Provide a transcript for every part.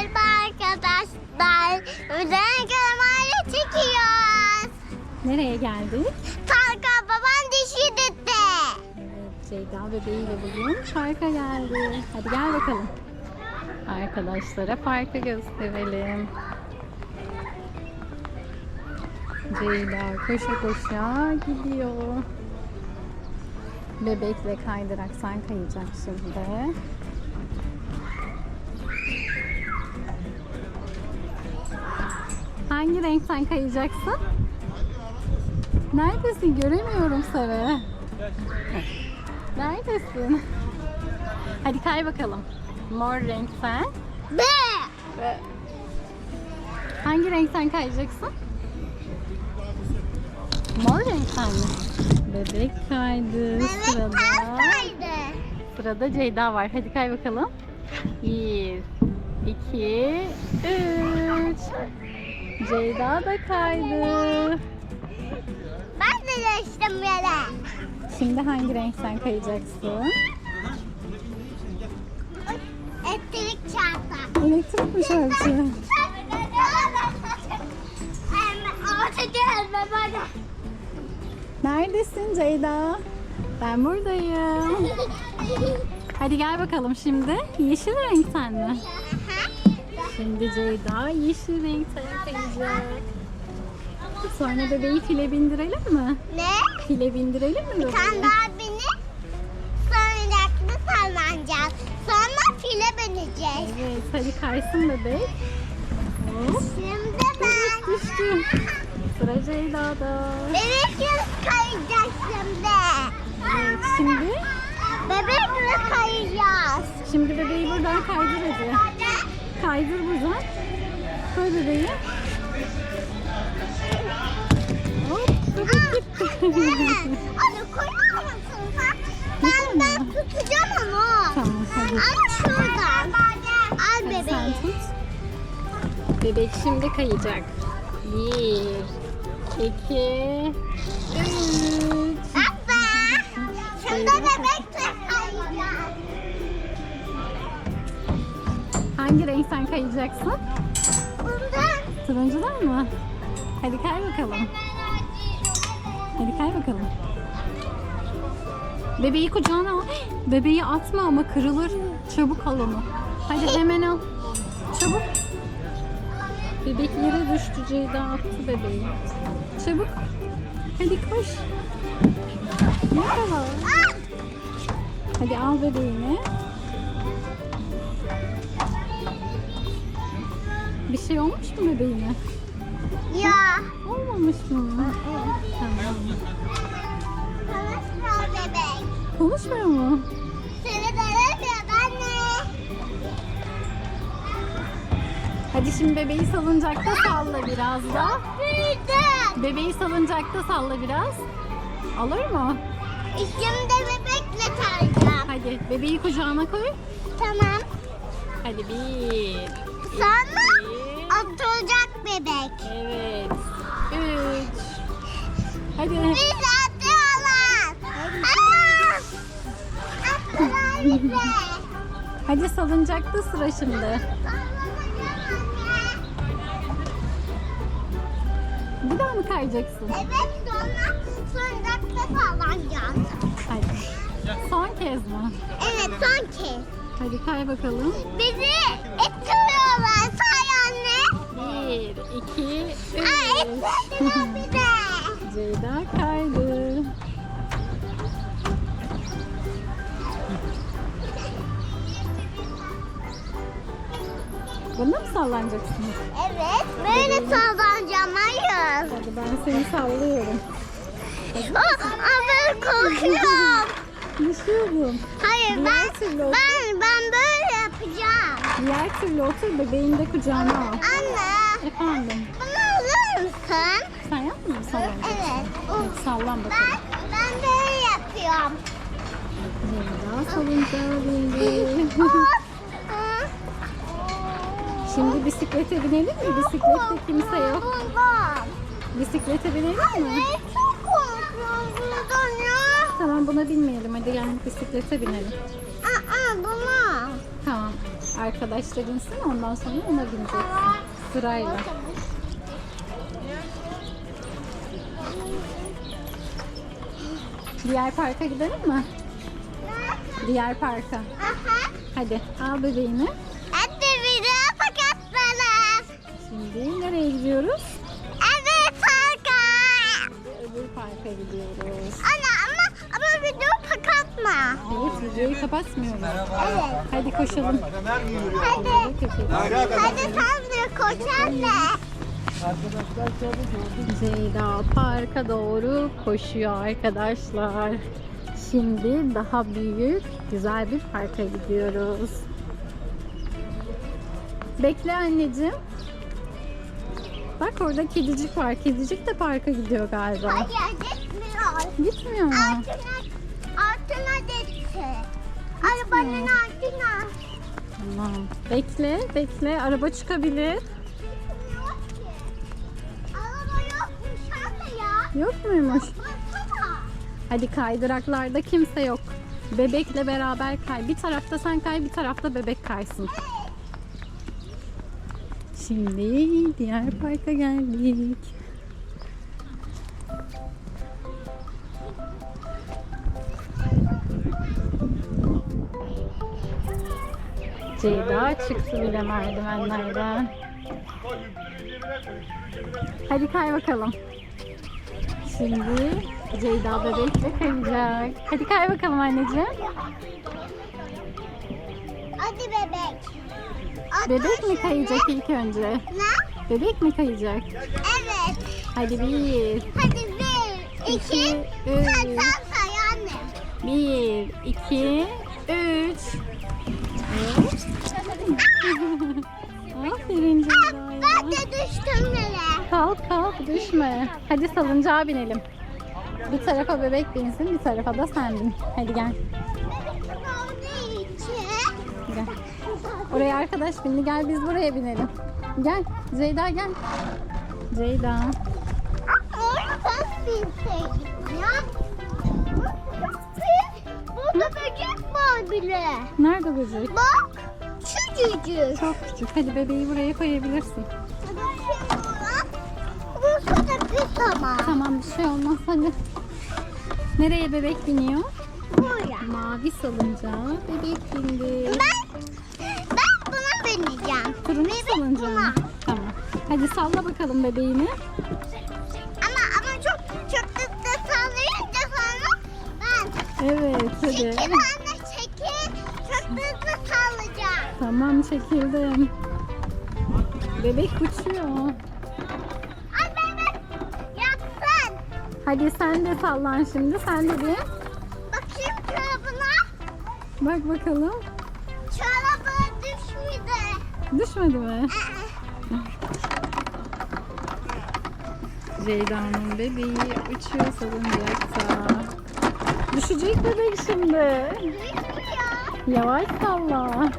Merhaba arkadaşlar. Özel karamayla çekiyoruz. Nereye geldik? Tarkan babam dişi dedi. Evet, Ceyda bebeğiyle bugün parka geldi. Hadi gel bakalım. Arkadaşlara parkı gösterelim. Ceyda koşa koşa gidiyor. Bebekle kaydıraktan kayacak şimdi. Hangi renkten kayacaksın? Neredesin? Göremiyorum seni. Neredesin? Hadi kay bakalım. Mor renkten. Be. Hangi renkten kayacaksın? Mor renkten mi? Bebek kaydı. Evet Sırada, tahtaydı. sırada Ceyda var. Hadi kay bakalım. Bir, iki, üç. Ceyda da kaydı. Ben de geçtim yere. Şimdi hangi renkten kayacaksın? Elektrik çarptı. Elektrik mi çarptı? Orta gelme bana. Neredesin Ceyda? Ben buradayım. Hadi gel bakalım şimdi. Yeşil renkten mi? Şimdi Ceyda yeşil renkten kayacak. Sonra bebeği file bindirelim mi? Ne? File bindirelim mi Bir tane daha binip sonra sallanacağız. Sonra file bineceğiz. Evet hadi kaysın bebek. Hop. Şimdi ben. Düştü. Sıra Ceyda'da. Bebekle kayacağız şimdi. Evet şimdi. Bebekle kayacağız. Şimdi bebeği buradan kaydır hadi. Kaydır buradan. Koy bebeği. Hop bebek gitti. Mısın sen? Ben, ben tutacağım onu. tamam hadi. Ama şuradan. Al bebeği. Bebek şimdi kayacak. Bir, iki, üç. Hangi renkten kayacaksın? Bundan. Turuncudan mı? Hadi kay bakalım. Hadi kay bakalım. Bebeği kucağına al. Bebeği atma ama kırılır. Çabuk al onu. Hadi hemen al. Çabuk. Bebek yere düştü Ceyda attı bebeği. Çabuk. Hadi koş. Ah! Hadi al bebeğini. Bir şey olmuş mu bebeğine? Ya. Olmamış mı? Tamam. Konuşma bebek. Konuşmuyor mu? Seni göremiyor anne. Hadi şimdi bebeği salıncakta salla biraz da. Büyüdüm. Bebeği salıncakta salla biraz. Olur mu? Şimdi bebekle kayacağım. Hadi bebeği kucağına koy. Tamam. Hadi bir. İki, oturacak bebek. Evet. Üç. Hadi. Biz atıyorlar. Attılar bizi. Hadi salıncakta sıra şimdi. Bir daha mı kayacaksın? Evet sonra sonuçta sallanacağız. Hadi. Son kez mi? Evet son kez. Hadi kay bakalım. Bizi ettiriyorlar sallanacaksınız? Evet böyle sallanacağım hayır. Hadi ben seni sallıyorum. Aa, ben korkuyorum. Düşüyorum. Hayır Diğer ben türlü otur. ben ben böyle yapacağım. Diğer türlü otur bebeğini de kucağına al. Anne Efendim. bunu alır mısın? Sen yapmıyor musun sallan? Evet. Hadi sallan Ben bakalım. ben böyle yapıyorum. Ceyda salıncağa bindi. Aa, Şimdi bisiklete binelim mi? Bisiklette kimse yok. Bisiklete binelim mi? Çok korkuyorum bundan ya. Tamam buna binmeyelim. Hadi gel bisiklete binelim. Aa buna. Tamam. Arkadaşlar insin ondan sonra ona bineceksin. Sırayla. Diğer parka gidelim mi? Diğer parka. Aha. Hadi al bebeğini. Şimdi nereye gidiyoruz? Evet parka. Öbür parka gidiyoruz. Ana ama ama video pakatma. Evet videoyu kapatmıyoruz. Evet. Hadi koşalım. Hadi. Hadi sen de koş anne. Ceyda parka doğru koşuyor arkadaşlar. Şimdi daha büyük, güzel bir parka gidiyoruz. Bekle anneciğim. Bak orada kedicik var. Kedicik de parka gidiyor galiba. Hayır gitmiyor. Gitmiyor mu? Altına, altına gitti. Arabanın altına. Tamam. Bekle, bekle. Araba çıkabilir. Yok ki. Araba yokmuş anne ya. Yok muymuş? Hadi kaydıraklarda kimse yok. Bebekle beraber kay. Bir tarafta sen kay, bir tarafta bebek kaysın. Şimdi diğer parka geldik. Ceyda çıktı bile merdivenlerden. Hadi kay bakalım. Şimdi Ceyda bebekle kayacak. Hadi kay bakalım anneciğim. Hadi bebek. Bebek mi kayacak ilk önce? Ne? Bebek mi kayacak? Evet. Hadi bir, Hadi bir, iki, sen üç. sen say anne. bir, iki, üç. Evet. Aferin Ah, Ceyda ben de düştüm nereye? Kalk kalk düşme. Hadi salıncağa binelim. Bir tarafa bebek binsin, bir tarafa da sen bin. Hadi gel. Bebek olduğu için. Gel. Oraya arkadaş bindi. Gel biz buraya binelim. Gel. Ceyda gel. Ceyda. Orada bilseydim ya. Burada böcek var bile. Nerede böcek? Bak. Küçücük. Çok küçük. Hadi bebeği buraya koyabilirsin. Burası da pis ama. Tamam bir şey olmaz hadi. Nereye bebek biniyor? Buraya. Mavi salıncağa bebek bindi. Ben, ben buna bineceğim. Turuncu buna. mı? Tamam. Hadi salla bakalım bebeğini. Ama ama çok çok hızlı sallayınca sonra ben Evet hadi. iki tane çekil çok hızlı sallayacağım. Tamam çekildim. Bebek uçuyor. Ay bebek yapsın. Hadi sen de sallan şimdi. Sen de bir. Bakayım çorabına. Bak bakalım. Düşmedi. Mi? Ceyda'nın bebeği uçuyor salıncakta. Düşecek bebek şimdi. Düşmüyor. Yavaş salla.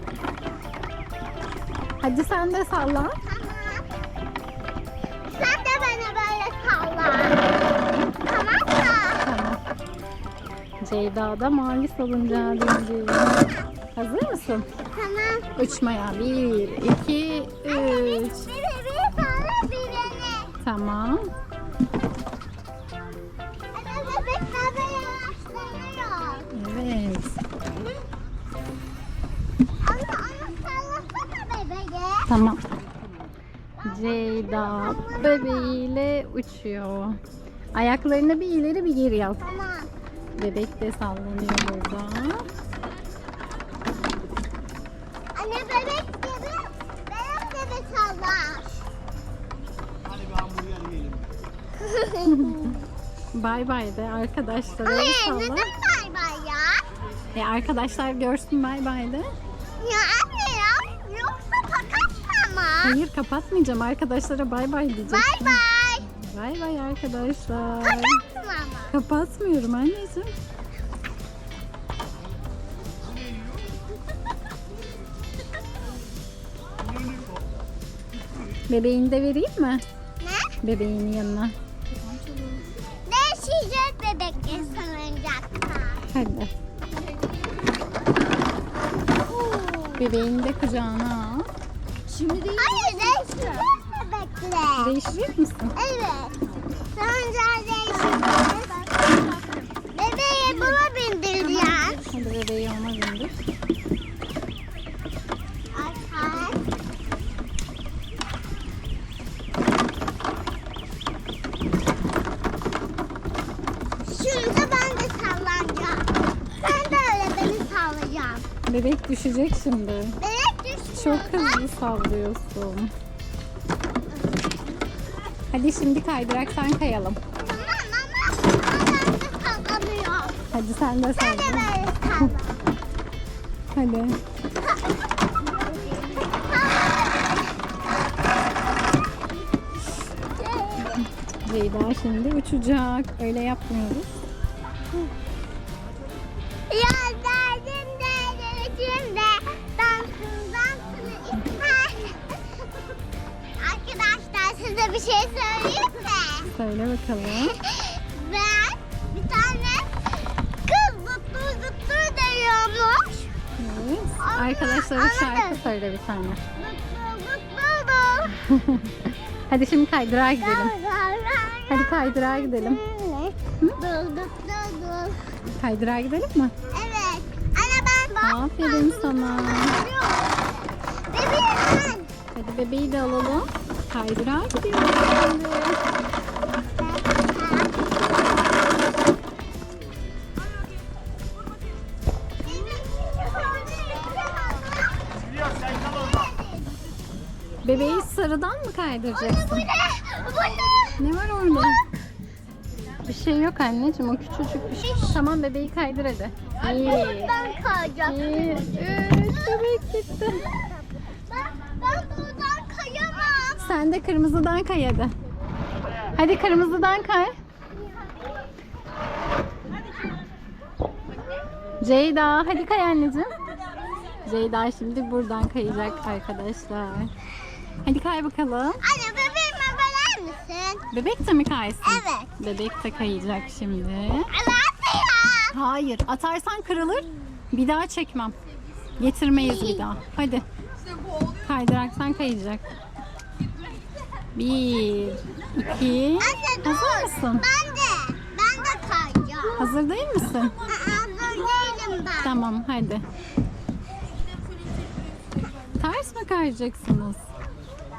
Hadi sen de salla. Tamam. Sen de bana böyle salla. Tamam mı? Tamam. Ceyda da mavi salıncağa bindi. Hazır mısın? Uçmaya. Bir, iki, üç. Tamam. Evet. Tamam. Ceyda bebeğiyle uçuyor. Ayaklarını bir ileri bir geri yap. Tamam. Bebek de sallanıyor burada. Bay bay de arkadaşlara el Anne neden bay bay ya? E arkadaşlar görsün bay bay de. Ya anne ya yoksa pakatma mı? Hayır kapatmayacağım arkadaşlara bay bay diyeceksin. Bay bay. Bay bay arkadaşlar. Pakatma mı? Kapatmıyorum anneciğim. Bebeğini de vereyim mi? Ne? Bebeğinin yanına. Hadi. bebeğini de kucağına al. Şimdi değil. Hayır değiştireceğiz bebekle. Değiştirecek misin? Evet. Düşecek şimdi. Çok hızlı sallıyorsun. Hadi şimdi kaydıraktan kayalım. Hadi sen de Sen de. Hadi. Ceyda şimdi uçacak. Öyle yapmıyoruz. Ya size bir şey söyleyeyim mi? Söyle bakalım. Ben bir tane kız tuttu tuttu diyormuş. Evet. Anne, Arkadaşlara anne. şarkı söyle bir tane. Tuttu tuttu Hadi şimdi kaydırağa gidelim. Hadi kaydırağa gidelim. Dur dur dur dur. Kaydırağa gidelim mi? Evet. Anne ben bak. Aferin sana. Bebeğim ben. Hadi bebeği de alalım. Kaydırağa gidiyoruz şimdi. Bebeği sarıdan mı kaydıracaksın? Bu ne? Bu ne? Ne var orada? Bir şey yok anneciğim o küçücük bir şey. Tamam bebeği kaydır hadi. Bir, Buradan kayacak. iki, üç, bebek gitti. Ben, ben buradan kayamam. Sen de kırmızıdan kay hadi. Hadi kırmızıdan kay. Ceyda hadi kay anneciğim. Ceyda şimdi buradan kayacak arkadaşlar. Hadi kay bakalım. Anne bebeğime verir misin? Bebek de mi kaysın? Evet. Bebek de kayacak şimdi. Ya. Hayır atarsan kırılır. Bir daha çekmem. Getirmeyiz bir daha. Hadi. Kaydıraktan kayacak. Bir, iki. Anne. Hazır mısın? Ben de. Ben de kayacağım. Hazır değil misin? Aa, değilim ben. Tamam hadi. Ters mi kayacaksınız?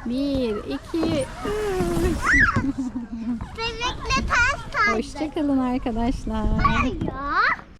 Bir, iki, üç. Bebekle ters kaydık. Hoşçakalın arkadaşlar. Hayır.